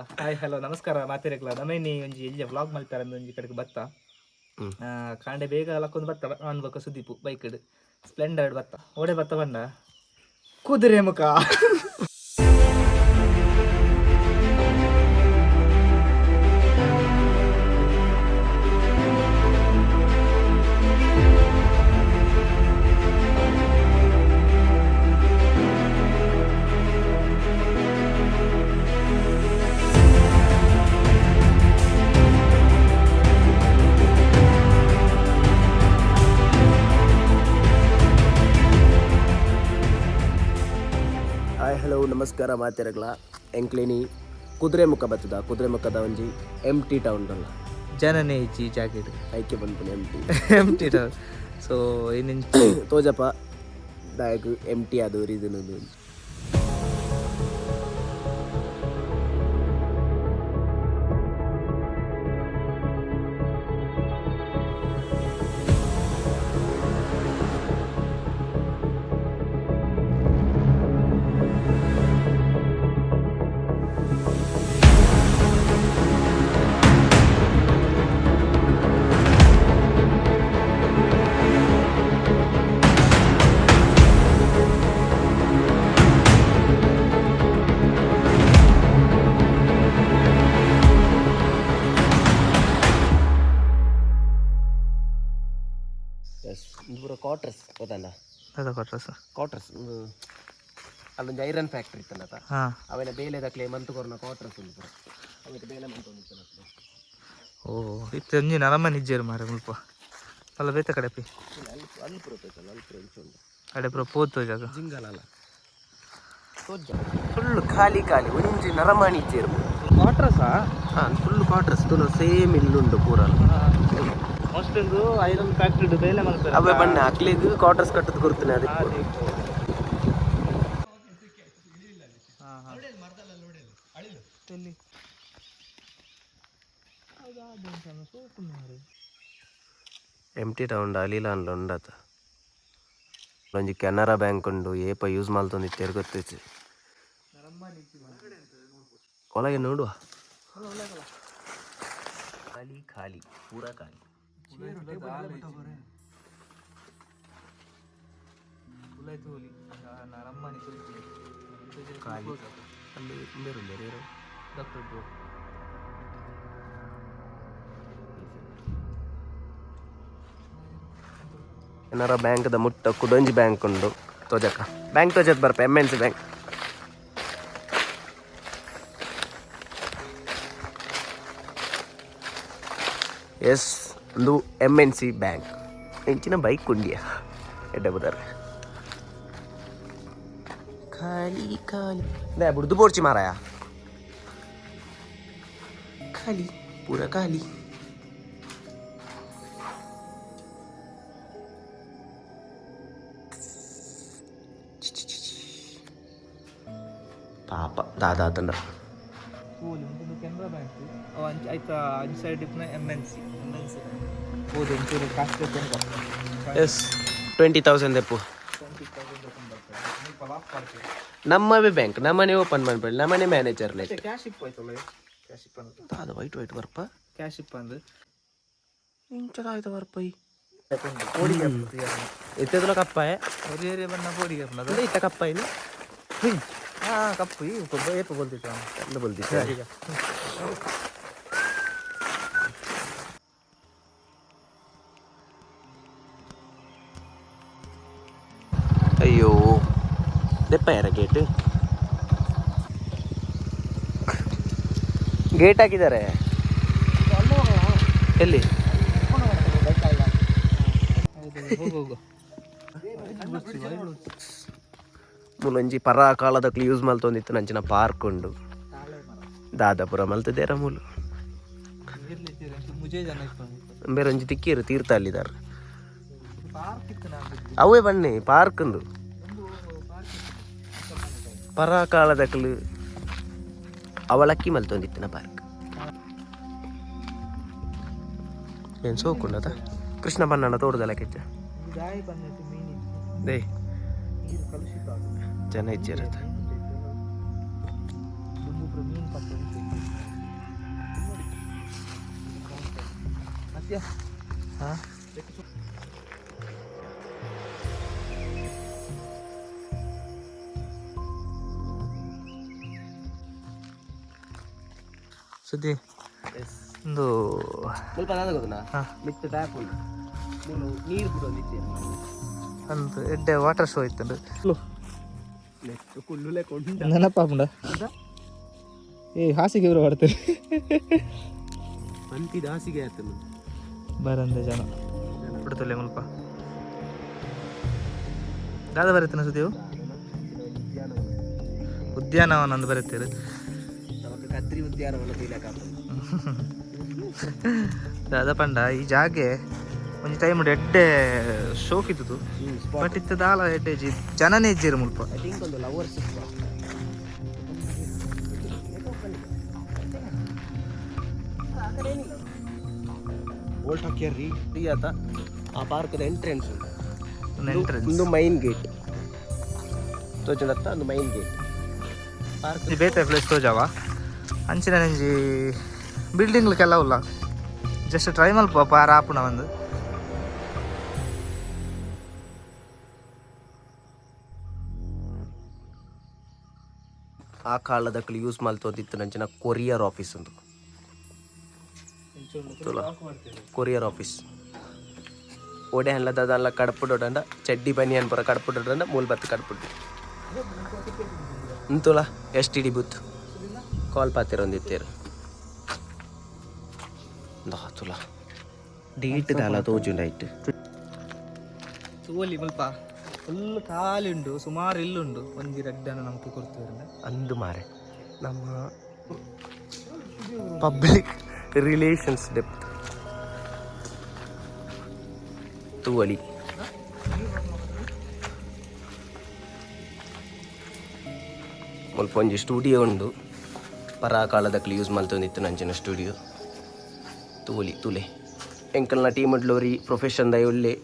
Hi hello ನಮಸ್ಕಾರ. ಮಾತಿರಕ್ಲ ನಮೇನಿ ಒಂಜಿ ಎಲ್ಲಿ ವ್ಲಾಗ್ ಮಲ್ಪಾರ ಒಂಜಿ ಕಡೆಗೆ ಬತ್ತ? ಆ, ಕಾಂಡೆ ಬೇಗ ಲಕ್ಕೊಂದು ಬತ್ತ? ಅನ್ಬೇಕು ಸುದೀಪು ಬೈಕ್ ಸ್ಪ್ಲೆಂಡರ್ ಬತ್ತ? ಓಡೆ ಬತ್ತ ಬಂದ ಕುದುರೆ ಮುಖ. ನಮಸ್ಕಾರ ಮಾತಿರಗ್ಲ ಎಂಕ್ಲೇನಿ ಕುದುರೆ ಮುಖ ಬತ್ತದ ಕುದುರೆ ಮುಖದ ಒಂಜಿ ಎಂ ಟಿ ಟೌನ್ ಅಲ್ಲ ಜನನೇ ಇಜ್ಜಿ ಜಾಕೆಟ್. ಐಕೆ ಬಂದ್ಪುನೆ M T M T so ಇನ್ನಿನ್ ತೋಜಪ್ಪ ದಾಯಕ್ ಎಂ ಟಿ ಅದು ಇದನ್ನು ಕ್ವಾರ್ಟರ್ಸ್ ಗೊತ್ತಲ್ಲ? ಅದ ಕ್ವಾರ್ಟರ್ಸ್ ಸರ್ ಕ್ವಾರ್ಟರ್ಸ್ ಅಲ್ಲೊಂದು ಐರನ್ ಫ್ಯಾಕ್ಟ್ರಿ ಇತ್ತಲ್ಲ ಹಾ. ಅವೆಲ್ಲ ಬೇಲೆದ ಕ್ಲೇ ಮಂತು ಕೊರೋನ ಕ್ವಾರ್ಟರ್ಸ್ ಉಂಟು ಅವಕ್ಕೆ ಬೇಲೆ ಮಂತು ಉಂಟು ಓ ಇತ್ತು ಒಂಜಿ ನರಮ ನಿಜ್ಜೇರು ಮಾರೆ ಮುಲ್ಪ. ಅಲ್ಲ ಬೇತ ಕಡೆ ಪಿ. ಅಲ್ಪ ಅಲ್ಲಿ ಅಲ್ಲಿ ಪೂರ ಇಂಚು ಉಂಟು. ಕಡೆ ಪುರ ಪೋತು ಜಾಗ. ಜಿಂಗಲಲ್ಲ ಫುಲ್ ಖಾಲಿ ಖಾಲಿ ಒಂಜಿ ನರಮಾಣಿ ಇಜ್ಜೇರು ಕ್ವಾರ್ಟರ್ಸಾ ಹಾಂ. ಫುಲ್ ಕ್ವಾರ್ಟರ್ಸ್ ತುಲ ಸೇಮ್ ಇಲ್ಲುಂಡು ಪೂರ ಮೋಸ್ಟೊಂದು ಐರನ್ ಫ್ಯಾಕ್ಟ್ರಿ ಬೇಲೆ ಮಾಡ್ತಾರೆ. ಅವೇ ಬಣ್ಣ ಅಕ್ಲಿಗ್ ಕ್ವಾರ್ಟರ್ಸ್ ಕಟ್ಟದ್ ಕೊಡ್ತೀನಿ ಅದಕ್ಕೆ. ಎಲ್ಲಿ? ಎಂ ಟಿ ಟೌನ್ ಅಲಿಲ ಅನ್ಲ ಉಂಡಾತ. ಒಂಜಿ ಕೆನರಾ ಬ್ಯಾಂಕ್ ಉಂಡು ಏಪ ಯೂಸ್ ಮಲ್ತೊಂದಿತ್ತೇರು ಗೊತ್ತೈತಿ. ಒಳಗೆ ನೋಡುವ. ಖಾಲಿ ಖಾಲಿ ಪೂರ ಖಾಲಿ. ಖಾಲಿ ಅಲ್ಲಿ ಬೇರು ಬೇರೆ ಡಾಕ್ಟರ್ ಬ್ರೋ ಕೆನರಾ ಬ್ಯಾಂಕ್ದ ಮುಟ್ಟ ಕುಡೊಂಜಿ ಬ್ಯಾಂಕ್ ಉಂಡು ತೋಜಕ ಬ್ಯಾಂಕ್ ತೋಜತ್ ಬರ್ಪ ಎಂ ಎನ್ ಸಿ ಬ್ಯಾಂಕ್ ಎಸ್ ಒಂದು ಎಂ ಎನ್ ಸಿ ಬ್ಯಾಂಕ್ ಹೆಂಚಿನ ಬೈಕ್ ಉಂಡಿಯ ಎಡ್ಡ ಬುದಾರ ಖಾಲಿ ಖಾಲಿ ದೇ ಬುಡ್ದು ಬೋರ್ಚಿ ಮಾರಾಯ ಖಾಲಿ ಪೂರ ಖಾಲಿ ಪಾಪ ದಾದಾ ತಂಡ ಓಲಿ ಒಂದು ಕೆನರಾ ಬ್ಯಾಂಕ್ ಅವ ಅಂಚ ಆಯ್ತಾ ಅಂಚ side ಇಪ್ಪನ M N C M N C ಹೌದು ಒಂಚೂರು ಕಾಸ್ಟ್ ತುಂಬ S twenty thousand F twenty thousand ಬರ್ತದೆ ಸ್ವಲ್ಪ ಲಾಸ್ ಮಾಡ್ತೀವಿ ನಮ್ಮವೇ ಬ್ಯಾಂಕ್ ನಮ್ಮನೆ ಓಪನ್ ಮಾಡ್ಬೇಡಿ ನಮ್ಮನೆ ಮ್ಯಾನೇಜರ್ ಲೈಕ್ ಕ್ಯಾಶ್ ಇಪ್ಪ ಆಯ್ತಲ್ಲ ಕ್ಯಾಶ್ ಇಪ್ಪ ಅಂದ್ರೆ ಅದು ವೈಟ್ ವೈಟ್ ಬರ್ಪ ಕ್ಯಾಶ್ ಇಪ್ಪ ಅಂದ್ರೆ ಇಂಚದಾಯ್ತು ಬರ್ಪ ಈ ಕೋಡಿ ಎತ್ತದಲ್ಲ ಕಪ್ಪ ಒರಿ ಏರಿಯಾ ಬಣ್ಣ ಕೋಡಿ ಅದು ಇತ್ತ ಕಪ್ಪ ಇಲ್ಲಿ ಹಾ ಕಪ್ಪು ಈ ಏಪ ಬೋಲ್ತಿತ್ತು ಅವನು ಚಂದ ಬಲ್ದಿತ್ತು ಈಗ ಅಯ್ಯೋ ದೆಪ್ಪ ಯಾರ ಗೇಟ್ ಗೇಟ್ ಹಾಕಿದ್ದಾರೆ ಎಲ್ಲಿ ಹೋಗು ಹೋಗು ಮೂಲೊಂಜಿ ಪರ ಕಾಲದಕ್ಲು ಯೂಸ್ ಮಲ್ತೊಂದಿತ್ತು ನಂಚಿನ ಪಾರ್ಕ್ ಉಂಡು. ದಾದಾಪುರ ಮಲ್ತದೇರ ಮೂಲು. ಬೇರೆ ಒಂಜಿ ತಿಕ್ಕಿರು ತೀರ್ಥ ಅಲ್ಲಿದ್ದಾರೆ ಅವೇ ಬನ್ನಿ ಪಾರ್ಕ್ ಉಂದು ಪರ ಕಾಲದಕ್ಲು ಅವಳಕ್ಕಿ ಮಲ್ತೊಂದಿತ್ತಿನ ಪಾರ್ಕ್. ಏನ್ ಸೋಕುಂಡದ ಕೃಷ್ಣ ಬಣ್ಣನ ತೋಟದಲ್ಲ ಕೆಚ್ಚ? ಗಾಯ ಕಲುಷಿತ ದೇ ಚೆನ್ನಾಗಿ ಇರುತ್ತೆ ಹಾಂ ಸುದ್ದಿ ಒಂದು ಸ್ವಲ್ಪ ನಾನು ಗೊತ್ತಾ ಮಿಕ್ಸ್ ಟ್ಯಾಪ್ ನೀರು ಒಂದು ಎಡ್ಡೆ ವಾಟರ್ ಶೋ ಇತ್ತು ನೆನಪಾಪುಂಡ ಏ ಹಾಸಿಗೆ ಇವರು ಹೊಡ್ತಾರೆ. ಅಂತಿದ ಹಾಸಿಗೆ ಆಯ್ತು ಬರಂದ ಜನ. ಬಿಡ್ತಲೆ ಮುಲ್ಪ ದಾದ ಬರುತ್ತೆ ಸುದ್ದಿವು ಉದ್ಯಾನವನ ಅಂದು ಬರುತ್ತೀರಿ ಕದ್ರಿ ಉದ್ಯಾನವನ ದಾದ ಪಂಡ ಈ ಜಾಗೆ ಒಂಜಿ ಟೈಮ್ ಎಡ್ಡೆ ಶೋಕ್ ಇತ್ತು ಬಟ್ ಇತ್ತ ದಾಲ ಎಡ್ಡೆ ಜಿ ಜನನೇ ಇಜ್ಜಿರು ಮುಲ್ಪ. ಓಲ್ಡ್ ಹಾಕ್ಯಾರ್ರಿ? ಫ್ರೀ ಆತ. ಆ ಪಾರ್ಕ್ದ ಎಂಟ್ರೆನ್ಸ್ ಎಂಟ್ರೆನ್ಸ್ ಒಂದು ಮೈನ್ ಗೇಟ್ ತೋಚಡತ್ತ ಒಂದು ಮೈನ್ ಗೇಟ್ ಪಾರ್ಕ್ ಬೇತೆ ಪ್ಲೇಸ್ ತೋಜಾವ. ಅಂಚಿನ ನೆಂಜಿ ಬಿಲ್ಡಿಂಗ್ಲಕ್ಕೆಲ್ಲ ಉಲ್ಲ ಜಸ್ಟ್ ಟ್ರೈ ಮಲ್ಪ ಪಾರ ಆಪುಣ ಒಂದು. ಆ ಕಾಲದಕ್ಕಲು ಯೂಸ್ ಮಾಡ್ತೋದಿತ್ತು ನಂಚಿನ ಕೊರಿಯರ್ ಆಫೀಸ್ ಒಂದು ಕೊರಿಯರ್ ಆಫೀಸ್ ಒಡೆ ಹಲ್ಲದಲ್ಲ ಕಡಪುಡೋಡಂಡ ಚಡ್ಡಿ ಬನಿಯನ್ ಪುರ ಕಡಪುಡೋಡಂಡ ಮೂಲ್ ಬತ್ತು ಕಡಪುಡು ಇಂತುಲ S T D booth call ಪಾತಿರೊಂದಿತ್ತೇರು ತುಲ. ಡೇಟ್ ದಾಲ ತೋಜುಂಡಾಯ್ತು ತೋಲಿ ಫುಲ್ ಕಾಲುಂಡು, ಸುಮಾರು ಇಲ್ಲುಂಡು ಒಂಜಿ ರಡ್ಡನ್ನು ನಮಗೆ ಕೊಡ್ತೀವಿ ಅಂದು ಮಾರೆ. ನಮ್ಮ ಪಬ್ಲಿಕ್ ರಿಲೇಷನ್ಸ್ ಡೆಪ್ತ್ ತೂವಲಿ ಮುಲ್ಪ ಒಂಜಿ ಸ್ಟುಡಿಯೋ ಉಂಡು. ಪರಾ ಕಾಲದಕ್ಲಿ ಯೂಸ್ ಮಲ್ತೊಂದಿತ್ತು ನಂಚಿನ ಸ್ಟುಡಿಯೋ ತೂವಲಿ ತುಲೆ. ಎಂಕಲ್ನ ಟೀಮ್ ಉಡ್ಲೋರಿ ಪ್ರೊಫೆಷನ್ ದೈ ಒಳ್ಳೆ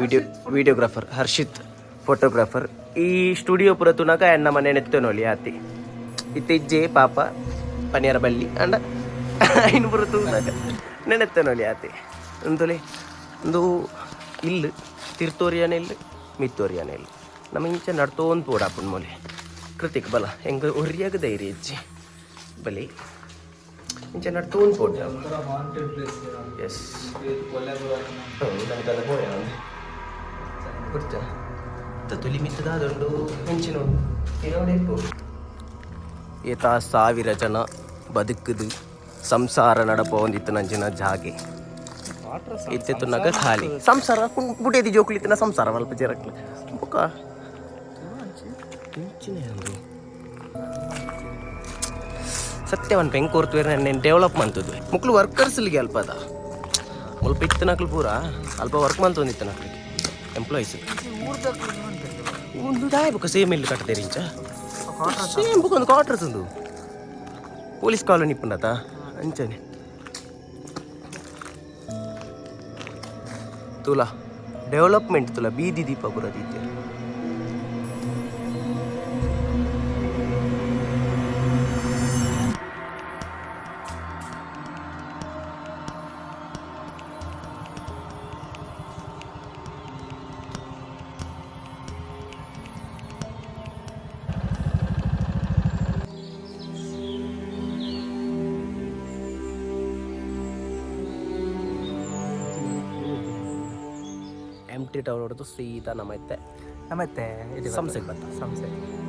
ವಿಡಿಯೋ ವಿಡಿಯೋಗ್ರಾಫರ್ ಹರ್ಷಿತ್ ಫೋಟೋಗ್ರಾಫರ್ ಈ ಸ್ಟುಡಿಯೋ ಪುರ ತುನಕ ಎನ್ನ ಮನೆ ನೆತ್ತನೊಲಿ ಆತಿ. ಇತ್ತೀಚೆ ಪಾಪ ಪನಿಯರ ಬಲ್ಲಿ ಅಂಡ. ಇನ್ನು ಪುರ ನೆನೆತ್ತನೋಲಿ ಆತಿ. ಅಂತಲೇ ಒಂದು ಇಲ್ಲಿ, ತಿರ್ತೋರಿಯಾನೆ ಇಲ್ಲಿ, ಮಿತ್ತೋರಿಯಾನೆ ಇಲ್ಲಿ. ನಮ್ಮ ಇಂಚೆ ನಡ್ತೋನ್ ಪೋಡಾಪುನ್ ಮೂಲೆ. ಕೃತಿಕ್ ಬಲ, ಹೆಂಗ ಒರಿಯಾಗ ಧೈರ್ಯ ಇಜ್ಜಿ. ಬಲಿ ಇಂಚೆ ನಡ್ತೋನ್ ಪೋಡ ಎಸ್ ಗೊತ್ತ ಸಾವಿರ ಜನ ಬದುಕುದು ಸಂಸಾರ ನಡಪ ಒಂದಿತ್ತು ನಂಚಿನ ಜಾಗೆ. ಇತ್ತಿತ್ತು ನಗ ಖಾಲಿ. ಸಂಸಾರ ಬುಡೇದಿ ಜೋಕುಲಿತ್ತಿನ ಸಂಸಾರ ಮಲ್ಪ ಜರಕ್ಲ. ಬೊಕ ಸತ್ಯವನ್ ಬೆಂಕ್ ಕೋರ್ತುವೆ నేను ಡೆವಲಪ್ ಮಂತದ್ದು ಮುಕ್ಳು ವರ್ಕರ್ಸ್ಲಿಗೆ ಅಲ್ಪ ಅದ ಮುಲ್ಪ ಇತ್ತನಕ್ಲು ಪೂರ. ಅಲ್ಪ ವರ್ಕ್ ಮಂತೊಂದು ಇತ್ತನಕ್ಲಿಗೆ ಎಂಪ್ಲಾಯೀಸ್ ಒಂದು ದಾಯಬೇಕು ಸೇಮ್ ಇಲ್ಲಿ ಕಟ್ಟದೇರಿ ಇಂಚ ಸೇಮ್ ಬುಕ್ ಒಂದು ಕ್ವಾರ್ಟರ್ಸ್ ಒಂದು ಪೊಲೀಸ್ ಕಾಲೋನಿ ಪುಂಡತ ಅಂಚನೆ ತುಲ ಡೆವಲಪ್ಮೆಂಟ್ ತುಲ ಬೀದಿ ದೀಪ ಬರೋದಿದ್ದೆ ಎಂ ಟಿ ಟೌನ್ ಹೊಡೆದು ಸೀದಾ ನಮ್ಮ ನಮ್ಮತ್ತೆ ಸಂಸೆಗೆ ಬಂತ. ಸಂಸೆ